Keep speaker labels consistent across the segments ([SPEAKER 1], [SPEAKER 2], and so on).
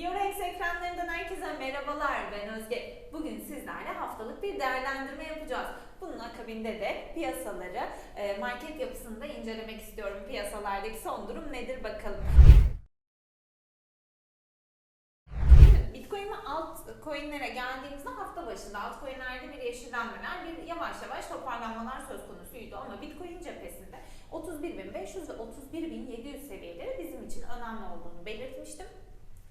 [SPEAKER 1] Yorex ekranlarından herkese merhabalar ben Özge. Bugün sizlerle haftalık bir değerlendirme yapacağız. Bunun akabinde de piyasaları, e, market yapısını da incelemek istiyorum. Piyasalardaki son durum nedir bakalım. Bitcoin ve altcoin'lere geldiğimizde hafta başında altcoin'lerde bir yeşillenmeler, bir yavaş yavaş toparlanmalar söz konusuydu ama Bitcoin cephesinde 31.500 ve 31.700 seviyeleri bizim için önemli olduğunu belirtmiştim.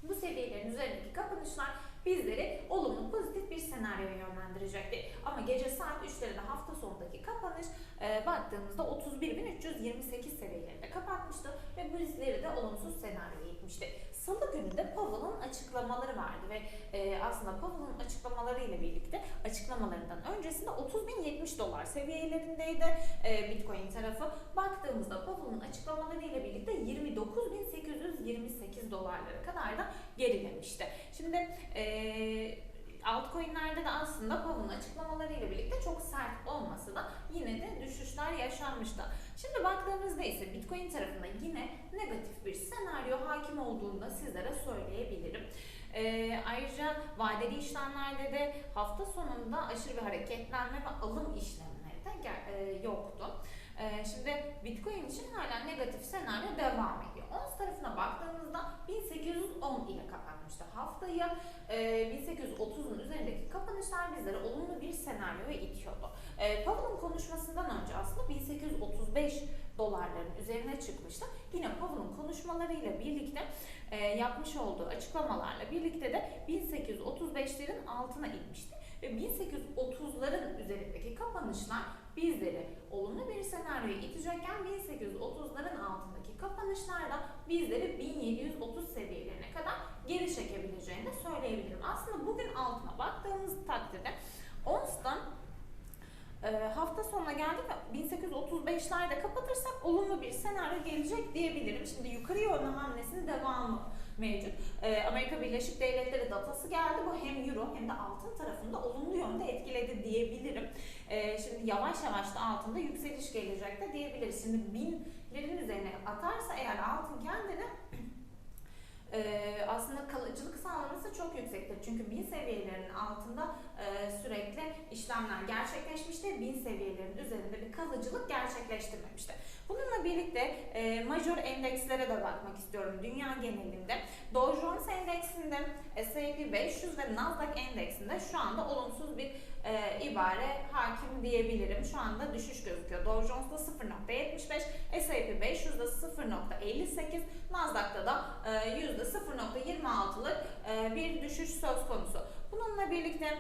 [SPEAKER 1] Bu seviyelerin üzerindeki kapanışlar bizleri olumlu senaryoya yönlendirecekti. Ama gece saat 3'lerinde hafta sonundaki kapanış e, baktığımızda 31.328 seviyelerinde kapatmıştı ve bu bizleri de olumsuz senaryoya itmişti. Salı günü de Powell'ın açıklamaları vardı ve e, aslında Powell'ın açıklamaları ile birlikte açıklamalarından öncesinde 30.070 dolar seviyelerindeydi e, Bitcoin tarafı. Baktığımızda Powell'ın açıklamaları ile birlikte 29.828 dolarlara kadar da gerilemişti. Şimdi e, altcoin'lerde de aslında Powell'ın açıklamaları ile birlikte çok sert olmasa da yine de düşüşler yaşanmıştı. Şimdi baktığımızda ise Bitcoin tarafında yine negatif bir senaryo hakim olduğunu da sizlere söyleyebilirim. Ee, ayrıca vadeli işlemlerde de hafta sonunda aşırı bir hareketlenme ve alım işlemleri de e, yoktu. Ee, şimdi Bitcoin için hala negatif senaryo devam ediyor. Ons tarafına baktığımızda 1810 ile kapatmıştı haftayı. Ee, 1830'un üzerindeki kapanışlar bizlere olumlu bir senaryoya itiyordu. Ee, Powell'ın konuşmasından önce aslında 1835 dolarların üzerine çıkmıştı. Yine Powell'ın konuşmalarıyla birlikte e, yapmış olduğu açıklamalarla birlikte de 1835'lerin altına inmişti. Ve 1830'ların üzerindeki kapanışlar bizleri olumlu bir senaryoya itecekken 1830'ların altındaki kapanışlar da bizleri 1730 seviyelerine kadar geri çekebileceğini söyleyebilirim. Aslında bugün altına baktığımız takdirde ONS'tan e, hafta sonuna geldik ve 1835'lerde kapatırsak olumlu bir senaryo gelecek diyebilirim. Şimdi yukarı yönlü hamlesinin devamı mevcut. E, Amerika Birleşik Devletleri datası geldi. Bu hem euro hem de altın tarafında olumlu yönde etkiledi diyebilirim. E, şimdi yavaş yavaş da altında yükseliş gelecek de diyebiliriz. Şimdi binlerin üzerine atarsa eğer altın kendini e, aslında kalıcılık sağlaması çok yüksektir. Çünkü bin seviyelerinin altında e, sürekli işlemler gerçekleşmişti. Bin seviyelerin üzerinde bir kalıcılık gerçekleştirmemişti. Bununla birlikte e, major endekslere de bakmak istiyorum dünya genelinde. Dow Jones endeksinde, S&P 500 ve Nasdaq endeksinde şu anda olumsuz bir e, ibare hakim diyebilirim. Şu anda düşüş gözüküyor. Dow Jones'da 0.75, S&P 500'de 0.58, Nasdaq'ta da e, %0.26'lık e, bir düşüş söz konusu. Bununla birlikte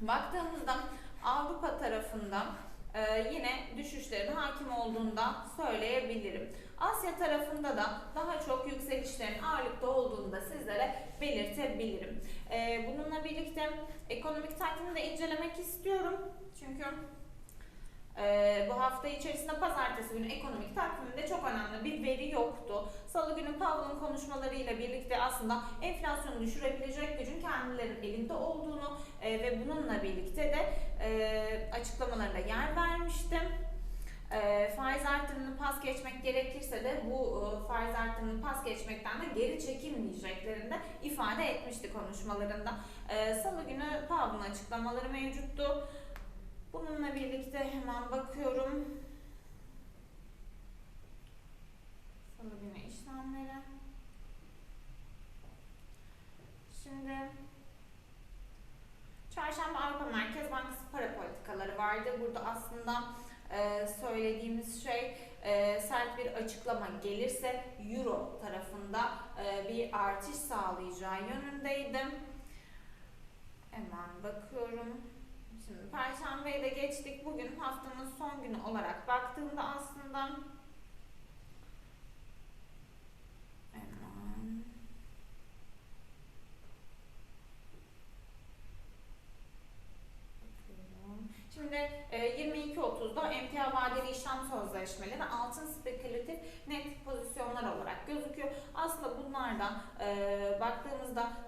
[SPEAKER 1] baktığımızda Avrupa tarafında e, yine düşüşlerin hakim olduğunu da söyleyebilirim. Asya tarafında da daha çok yükselişlerin ağırlıkta olduğunu da sizlere belirtebilirim. E, bununla birlikte ekonomik takvimi de incelemek istiyorum. Çünkü ee, bu hafta içerisinde pazartesi günü ekonomik takviminde çok önemli bir veri yoktu. Salı günü Powell'ın konuşmalarıyla birlikte aslında enflasyonu düşürebilecek gücün kendilerinin elinde olduğunu e, ve bununla birlikte de e, açıklamalarına yer vermiştim. E, faiz artırımını pas geçmek gerekirse de bu e, faiz artırımını pas geçmekten de geri çekinmeyeceklerini de ifade etmişti konuşmalarında. E, Salı günü Powell'ın açıklamaları mevcuttu. Bununla birlikte hemen bakıyorum. Salı günü işlemleri. Şimdi Çarşamba Avrupa Merkez Bankası para politikaları vardı. Burada aslında e, söylediğimiz şey e, sert bir açıklama gelirse Euro tarafında e, bir artış sağlayacağı yönündeydi. Hemen bakıyorum. Şimdi Perşembeyi de geçtik. Bugün haftanın son günü olarak baktığımda aslında hemen. Şimdi e, 22.30'da emtia vadeli işlem sözleşmeleri altın spekülatif net pozisyonlar olarak gözüküyor. Aslında bunlardan e, baktığımızda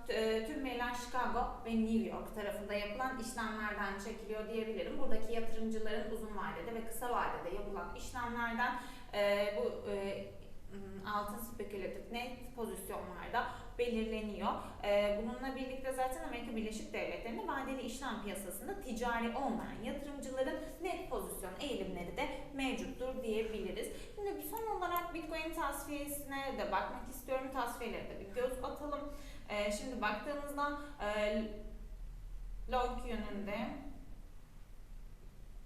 [SPEAKER 1] e, tüm veriler Chicago ve New York tarafında yapılan işlemlerden çekiliyor diyebilirim. Buradaki yatırımcıların uzun vadede ve kısa vadede yapılan işlemlerden e, bu e, altın spekülatif net pozisyonlarda belirleniyor. Bununla birlikte zaten Amerika Birleşik Devletleri'nin vadeli işlem piyasasında ticari olmayan yatırımcıların net pozisyon eğilimleri de mevcuttur diyebiliriz. Şimdi son olarak Bitcoin tasfiyesine de bakmak istiyorum. Tasfiyelere de bir göz atalım. Ee, şimdi baktığımızda e, long yönünde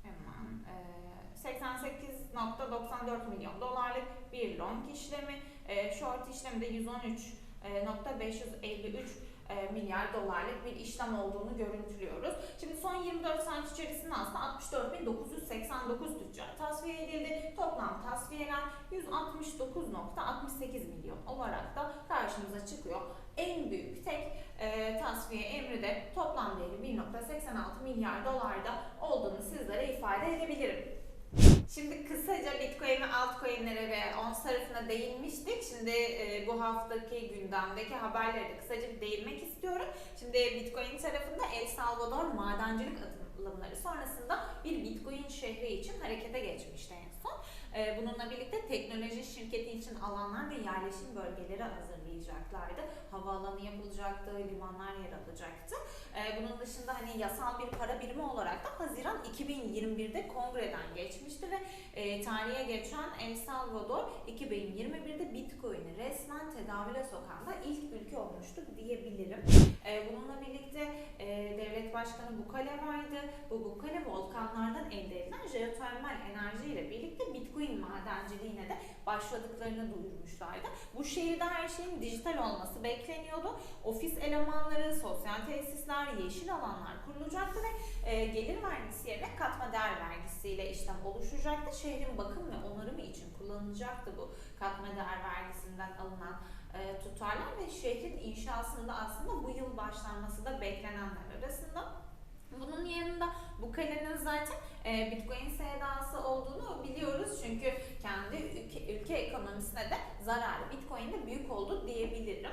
[SPEAKER 1] hemen e, 88.94 milyon dolarlık bir long işlemi, e, short işlemi de 113.553 e, milyar dolarlık bir işlem olduğunu görüntülüyoruz. Şimdi son 24 saat içerisinde aslında 64.989 tüccar tasfiye edildi. Toplam tasfiyeler 169.68 milyon olarak da karşımıza çıkıyor. En büyük tek e, tasfiye emri de toplam değeri 1.86 milyar dolarda olduğunu sizlere ifade edebilirim. Şimdi kısaca Bitcoin ve altcoin'lere ve ons tarafına değinmiştik. Şimdi e, bu haftaki gündemdeki haberlere de kısaca bir değinmek istiyorum. Şimdi Bitcoin tarafında El Salvador madencilik atılımları sonrasında bir Bitcoin şehri için harekete geçmişti en son. E, bununla birlikte teknoloji şirketi için alanlar ve yerleşim bölgeleri hazırlayacaklardı. Havaalanı yapılacaktı, limanlar yer alacaktı. E, bunun dışında hani yasal bir para birimi olarak da Haziran 2021'de kongreden geçmişti ve e, tarihe geçen El Salvador 2021'de Bitcoin'i resmen tedavüle sokan da ilk ülke olmuştu diyebilirim. E, bununla birlikte e, devlet başkanı Bukele vardı. Bu Bukele volkanlardan elde edilen jeotermal enerji ile birlikte Bitcoin madenciliğine de başladıklarını duyurmuşlardı. Bu şehirde her şeyin dijital olması bekleniyordu. Ofis elemanları, sosyal tesisler, yeşil alanlar kurulacaktı ve e, gelir vergisi yerine katma değer vergisiyle işlem oluşacaktı. Şehrin bakım ve onarımı için kullanılacaktı bu katma değer vergisinden alınan e, tutarlar ve şehrin inşasında aslında bu yıl başlanması da beklenenler arasında. Bunun yanında bu kalenin zaten e, Bitcoin sevdası olduğunu biliyoruz çünkü kendi ülke ekonomisine de zararı Bitcoin'de büyük oldu diyebilirim.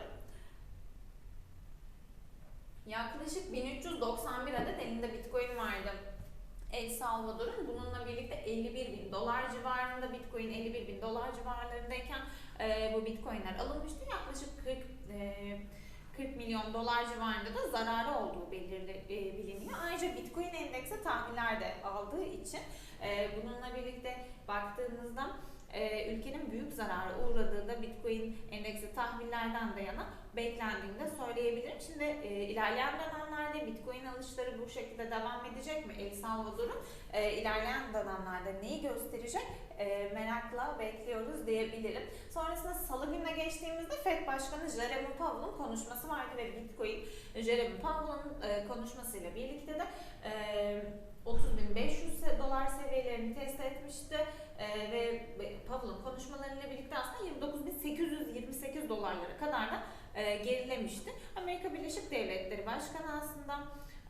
[SPEAKER 1] Yaklaşık 1391 adet elinde Bitcoin vardı. El Salvador'un bununla birlikte 51 bin dolar civarında Bitcoin 51 bin dolar civarlarındayken e, bu Bitcoin'ler alınmıştı. Yaklaşık 40 e, 40 milyon dolar civarında da zararı olduğu belirli, e, biliniyor. Ayrıca Bitcoin endeksi tahviller de aldığı için e, bununla birlikte baktığımızda e, ülkenin büyük zarara uğradığı da Bitcoin endeksi tahvillerden de yana beklendiğini söyleyebilirim. Şimdi e, ilerleyen dönemlerde Bitcoin alışları bu şekilde devam edecek mi? El Salvador'un e, ilerleyen dönemlerde neyi gösterecek e, merakla bekliyoruz diyebilirim. Sonrasında salı gününe geçtiğimizde FED Başkanı Jeremy Powell'ın konuşması vardı ve Bitcoin Jeremy Powell'ın e, konuşmasıyla birlikte de e, 30.500 dolar seviyelerini test etmişti e, ve Powell'ın konuşmalarıyla birlikte aslında 29.828 dolarlara kadar da e, gerilemişti. Amerika Birleşik Devletleri Başkanı aslında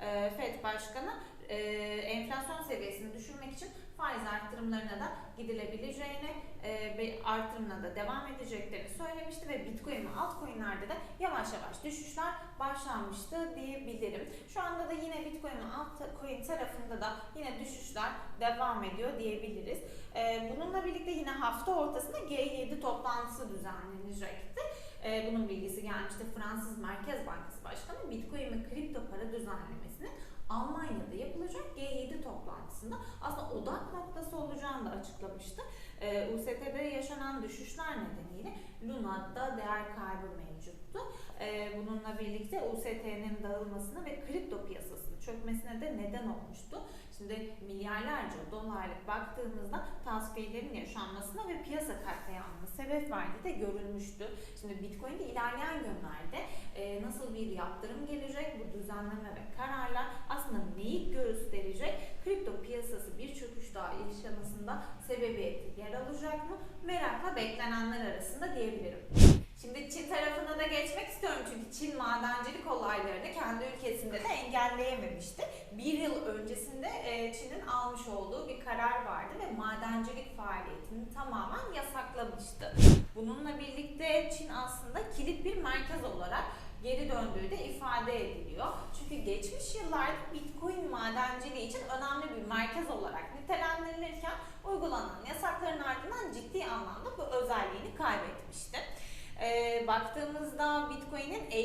[SPEAKER 1] e, FED Başkanı e, enflasyon seviyesini düşürmek için faiz arttırımlarına da gidilebileceğini e, ve artırımına da devam edeceklerini söylemişti ve Bitcoin ve altcoin'lerde de yavaş yavaş düşüşler başlanmıştı diyebilirim. Şu anda da yine Bitcoin ve altcoin tarafında da yine düşüşler devam ediyor diyebiliriz. E, bununla birlikte yine hafta ortasında G7 toplantısı düzenlenecekti. E, bunun bilgisi gelmişti. Fransız Merkez Bankası Başkanı Bitcoin ve kripto para düzenlemesini Almanya'da yapılacak G7 toplantısında aslında odak noktası olacağını da açıklamıştı. Ee, UST'de yaşanan düşüşler nedeniyle Luna'da değer kaybı mevcuttu. Bununla birlikte UST'nin dağılmasına ve kripto piyasasının çökmesine de neden olmuştu. Şimdi milyarlarca dolarlık baktığımızda tasfiyelerin yaşanmasına ve piyasa katliamına sebep verdiği de görülmüştü. Şimdi Bitcoin'de ilerleyen günlerde e, nasıl bir yaptırım gelecek, bu düzenleme ve kararlar aslında neyi gösterecek? Kripto piyasası bir çöküş daha yaşamasında sebebiyeti yer alacak mı? Merakla beklenenler arasında diyebilirim. Şimdi Çin tarafına da geçmek istiyorum çünkü Çin madencilik olaylarını kendi ülkesinde de engelleyememişti. Bir yıl öncesinde e, Çin'in almış olduğu bir karar vardı ve madencilik faaliyetini tamamen yasaklamıştı. Bununla birlikte Çin aslında kilit bir merkez olarak geri döndüğü de ifade ediliyor. Çünkü geçmiş yıllarda Bitcoin madenciliği için önemli bir merkez olarak nitelendirilirken uygulanan yasakların ardından ciddi anlamda bu özelliğini kaybetmişti. E, baktığımızda Bitcoin'in e,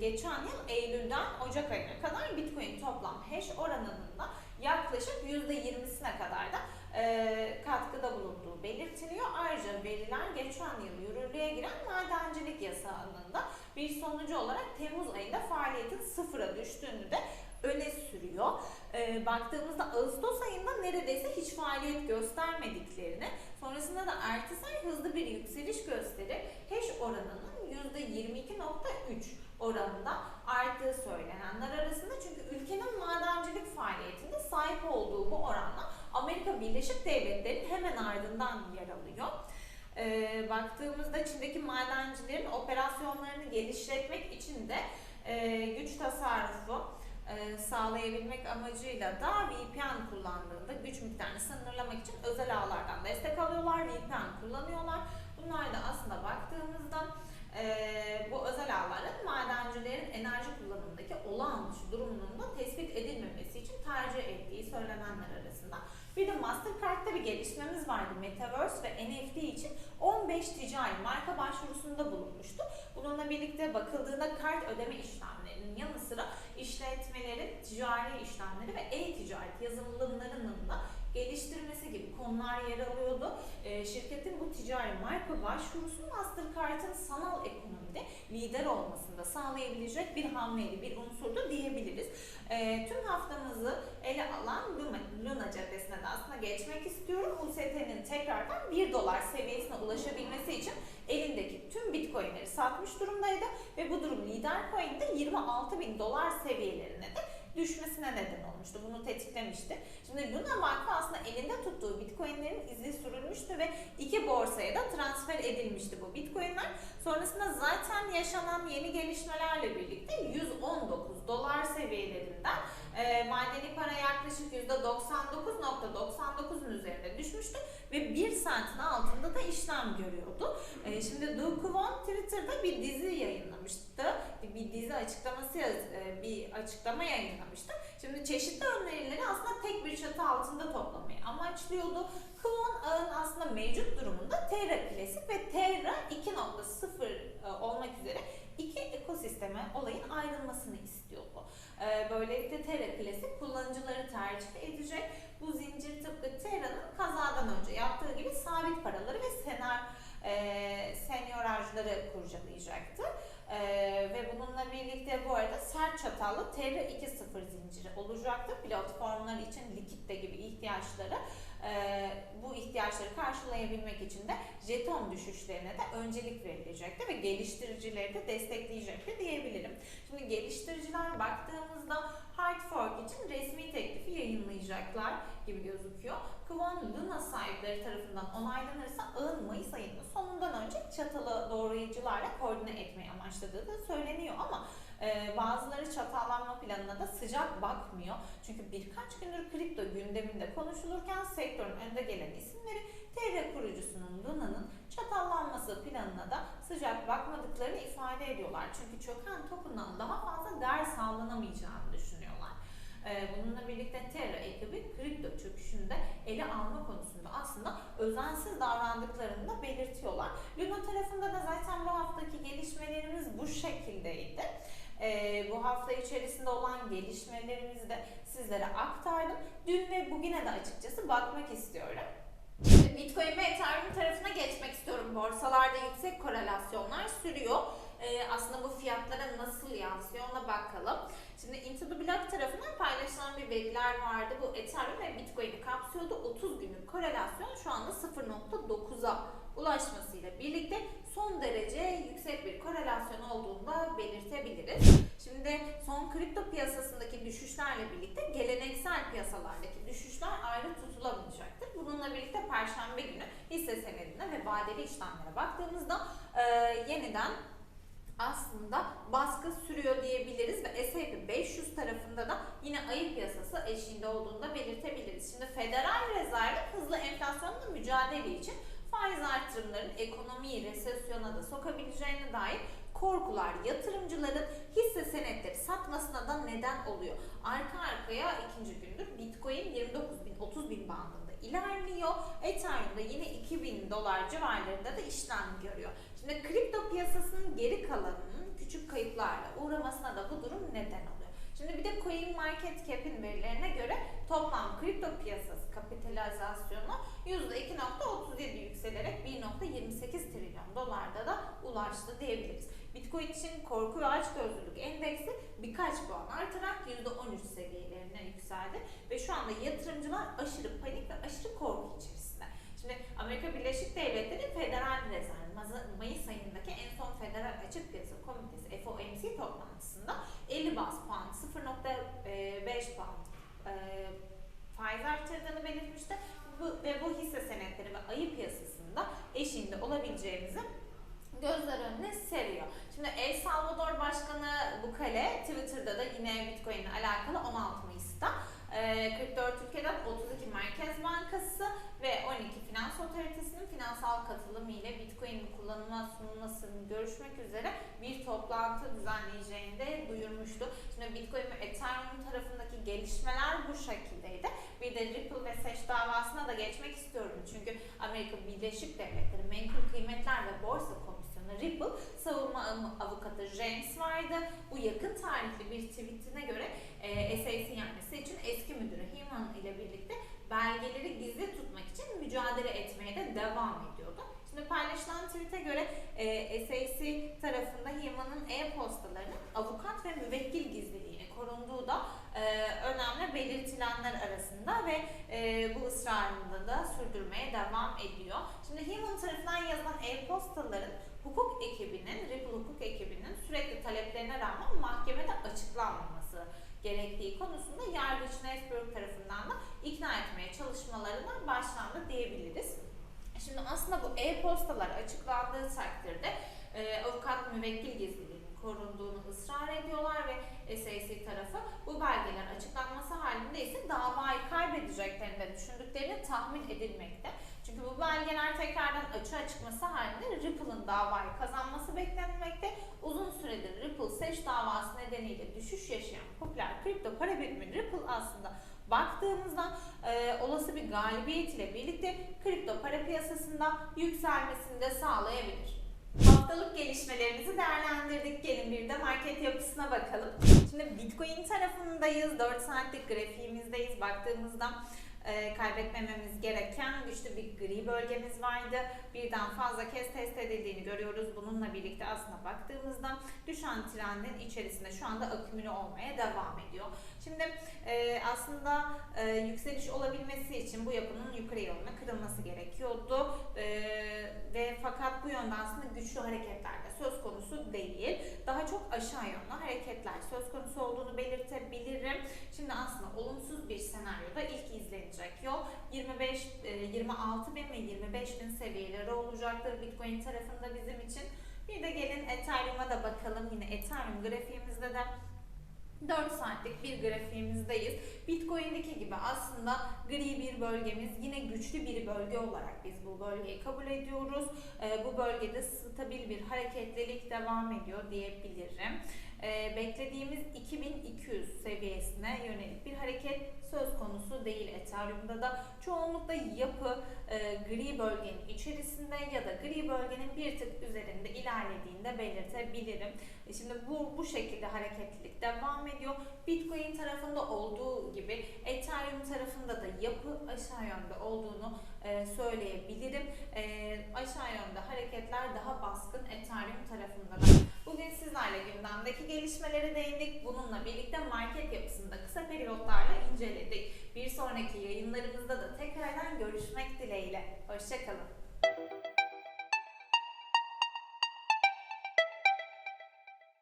[SPEAKER 1] geçen yıl Eylül'den Ocak ayına kadar Bitcoin toplam hash oranının da yaklaşık %20'sine kadar da e, katkıda bulunduğu belirtiliyor. Ayrıca veriler geçen yıl yürürlüğe giren madencilik yasağının da bir sonucu olarak Temmuz ayında faaliyetin sıfıra düştüğünü de öne sürüyor. E, baktığımızda Ağustos ayında neredeyse hiç faaliyet göstermediklerini, sonrasında da ertesi ay hızlı bir yükseliş gösterip hash oranının %22.3 oranında arttığı söylenenler arasında çünkü ülkenin madencilik faaliyetinde sahip olduğu bu oranla Amerika Birleşik Devletleri'nin hemen ardından yer alıyor. Ee, baktığımızda Çin'deki madencilerin operasyonlarını geliştirmek için de e, güç tasarrufu e, sağlayabilmek amacıyla da VPN kullandığında güç miktarını sınırlamak için özel ağlardan destek alıyorlar, VPN kullanıyorlar. Bunlar da aslında baktığımızda e, bu özel ağların madencilerin enerji kullanımındaki olağan dışı durumunun da tespit edilmemesi için tercih ettiği söylenenler arasında. Bir de Mastercard'da bir gelişmemiz vardı. Metaverse ve NFT için 15 ticari marka başvurusunda bulunmuştu. Bununla birlikte bakıldığında kart ödeme işlemlerinin yanı sıra işletmelerin ticari işlemleri ve e-ticaret yazılımlarının da geliştirmesi gibi konular yer alıyordu. Ee, şirketin bu ticari marka başvurusu Mastercard'ın sanal ekonomide lider olmasını da sağlayabilecek bir hamleydi, bir unsurdu diyebiliriz. Ee, tüm haftamızı ele alan Luna, Luna cephesine de aslında geçmek istiyorum. UST'nin tekrardan 1 dolar seviyesine ulaşabilmesi için elindeki tüm bitcoinleri satmış durumdaydı ve bu durum lider coin'de 26 bin dolar seviyelerine de düşmesine neden olmuştu. Bunu tetiklemişti. Şimdi Luna Vakfı aslında elinde tuttuğu bitcoinlerin izi sürülmüştü ve iki borsaya da transfer edilmişti bu bitcoinler. Sonrasında zaten yaşanan yeni gelişmelerle birlikte 119 dolar seviyelerinden e, madeni para yaklaşık %99.99'un üzerinde düşmüştü ve 1 sentin altında da işlem görüyordu. E, şimdi Do Kwon Twitter'da bir dizi yayınlamıştı. Bir dizi açıklaması yaz- e, bir açıklama yayınlamıştı. Şimdi çeşitli önerileri aslında tek bir çatı altında toplamayı amaçlıyordu. Kwon ağın aslında mevcut durumunda Terra Klasik ve Terra 2.0 e, olmak üzere iki ekosisteme olayın ayrılmasını istiyordu. E, Böylelikle Terra Klasik kullanıcıları tercih edecek. Bu tıpkı Terra'nın kazadan önce yaptığı gibi sabit paraları ve senar e, senyorajları kurcalayacaktı. E, ve bununla birlikte bu arada sert çatallı Terra 2.0 zinciri olacaktı. Platformlar için likitte gibi ihtiyaçları e, bu ihtiyaçları karşılayabilmek için de jeton düşüşlerine de öncelik verilecekti ve geliştiricileri de destekleyecekti diyebilirim. Şimdi geliştiriciler baktığımızda hard fork için resmi teklifi yayınlayacaklar gibi gözüküyor. Kwon Luna sahipleri tarafından onaylanırsa ağın Mayıs ayının sonundan önce çatalı doğrayıcılarla koordine etmeyi amaçladığı da söyleniyor ama e, bazıları çatallanma planına da sıcak bakmıyor. Çünkü birkaç gündür kripto gündeminde konuşulurken sektörün önde gelen isimleri Terra kurucusunun Luna'nın çatallanması planına da sıcak bakmadıklarını ifade ediyorlar. Çünkü çöken token'dan daha fazla değer sağlanamayacağını düşünüyorlar. Ee, Bununla birlikte Terra ekibi kripto çöküşünde ele alma konusunda aslında özensiz davrandıklarını da belirtiyorlar. Luna tarafında da zaten bu haftaki gelişmelerimiz bu şekildeydi. Ee, bu hafta içerisinde olan gelişmelerimizi de sizlere aktardım. Dün ve bugüne de açıkçası bakmak istiyorum. Bitcoin ve Ethereum tarafına geçmek istiyorum. Borsalarda yüksek korelasyonlar sürüyor. Ee, aslında bu fiyatlara nasıl yansıyor ona bakalım. Şimdi Into the Block tarafından paylaşılan bir veriler vardı. Bu Ethereum ve Bitcoin'i kapsıyordu. 30 günlük korelasyon şu anda 0.9'a ulaşmasıyla birlikte son derece yüksek bir korelasyon olduğunu da belirtebiliriz. Şimdi son kripto piyasasındaki düşüşlerle birlikte geleneksel piyasalardaki düşüşler ayrı tutulamayacaktır. Bununla birlikte Perşembe günü hisse senedine ve vadeli işlemlere baktığımızda e, yeniden aslında baskı sürüyor diyebiliriz ve S&P 500 tarafında da yine ayı piyasası eşiğinde olduğunu da belirtebiliriz. Şimdi Federal Rezerv hızlı enflasyonla mücadele için faiz artırımların ekonomiyi resesyona da sokabileceğine dair korkular yatırımcıların hisse senetleri satmasına da neden oluyor. Arka arkaya ikinci gündür Bitcoin 29 bin 30 bin bandında ilerliyor. Ethereum'da yine 2000 dolar civarlarında da işlem görüyor. Şimdi kripto piyasasının geri kalanının küçük kayıplarla uğramasına da bu durum neden oluyor. Şimdi bir de Coin Market Cap'in verilerine göre toplam kripto piyasası kapitalizasyonu %2.37 yükselerek 1.28 trilyon dolarda da ulaştı diyebiliriz. Bitcoin için korku ve açgözlülük endeksi birkaç puan artarak %13 seviyelerine yükseldi ve şu anda yatırımcılar aşırı panik ve aşırı korku içerisinde. Şimdi Amerika Birleşik Devletleri Federal Rezerv Mayıs ayındaki en son Federal Açık Piyasa Komitesi FOMC toplantısında 50 bas puan 0.5 puan e, faiz artırdığını belirtmişti. Bu, ve bu hisse senetleri ve ayı piyasasında eşiğinde olabileceğimizi gözler önüne seriyor. Şimdi El Salvador Başkanı Bukele Twitter'da da yine Bitcoin ile alakalı 16 Mayıs'ta e, 44 ülkeden 32 Merkez Bankası ve 12 Finans Otoritesi'nin finansal katılımı ile Bitcoin'in kullanıma sunulmasını görüşmek üzere bir toplantı düzenleyeceğini de duyurmuştu. Şimdi Bitcoin ve Ethereum tarafındaki gelişmeler bu şekildeydi. Bir de Ripple ve SEC davasına da geçmek istiyorum. Çünkü Amerika Birleşik Devletleri Menkul Kıymetler ve Borsa Komisyonu Ripple savunma avukatı James vardı. Bu yakın tarihli bir tweetine göre e, SEC yenmesi için eski müdürü Heman ile birlikte belgeleri gizli tutmak için mücadele etmeye de devam ediyordu. Şimdi paylaşılan tweet'e göre e, SEC tarafında Heman'ın e-postalarının avukat ve müvekkil gizliliğini korunduğu da e, önemli belirtilenler arasında ve e, bu ısrarında da sürdürmeye devam ediyor. Şimdi Heman tarafından yazılan e-postaların hukuk ekibinin, Ripple hukuk ekibinin sürekli taleplerine rağmen mahkemede açıklanmaması gerektiği konusunda yargıç Nesbrook tarafından etmeye çalışmalarına başlandı diyebiliriz. Şimdi aslında bu e-postalar açıklandığı takdirde e, avukat müvekkil gizliliğinin korunduğunu ısrar ediyorlar ve SEC tarafı bu belgelerin açıklanması halinde ise davayı kaybedeceklerini de düşündüklerini tahmin edilmekte. Çünkü bu belgeler tekrardan açığa çıkması halinde Ripple'ın davayı kazanması beklenmekte. Uzun süredir Ripple seç davası nedeniyle düşüş yaşayan popüler kripto para birimi Ripple aslında baktığımızda e, olası bir galibiyet ile birlikte kripto para piyasasında yükselmesini de sağlayabilir. Haftalık gelişmelerimizi değerlendirdik. Gelin bir de market yapısına bakalım. Şimdi Bitcoin tarafındayız. 4 saatlik grafiğimizdeyiz. Baktığımızda e, kaybetmememiz gereken güçlü bir gri bölgemiz vardı. Birden fazla kez test edildiğini görüyoruz. Bununla birlikte aslında baktığımızda düşen trendin içerisinde şu anda akümüle olmaya devam ediyor. Şimdi e, aslında e, yükseliş olabilmesi için bu yapının yukarı yoluna kırılması gerekiyordu. Ve fakat bu yönde aslında güçlü hareketler de söz konusu değil. Daha çok aşağı yönlü hareketler söz konusu olduğunu belirtebilirim. Şimdi aslında olumsuz bir senaryoda ilk izlenecek yol 25, e, 26 bin ve 25 bin seviyeleri olacaktır Bitcoin tarafında bizim için. Bir de gelin Ethereum'a da bakalım. Yine Ethereum grafiğimizde de 4 saatlik bir grafiğimizdeyiz. Bitcoin'deki gibi aslında gri bir bölgemiz yine güçlü bir bölge olarak biz bu bölgeyi kabul ediyoruz. Ee, bu bölgede stabil bir hareketlilik devam ediyor diyebilirim. Ee, beklediğimiz 2200 seviyesine yönelik bir hareket söz konusu değil Ethereum'da da. Çoğunlukla yapı e, gri bölgenin içerisinde ya da gri bölgenin bir tık üzerinde ilerlediğini de belirtebilirim. E şimdi bu, bu şekilde hareketlilik devam ediyor. Bitcoin tarafında olduğu gibi Ethereum tarafında da yapı aşağı yönde olduğunu e, söyleyebilirim. E, aşağı yönde hareketler daha baskın Ethereum tarafında da. Bugün sizlerle gündemdeki gelişmelere değindik. Bununla birlikte market yapısında kısa periyotlarla inceledik. Bir sonraki yayınlarımızda da tekrardan görüşmek dileğiyle. Hoşçakalın.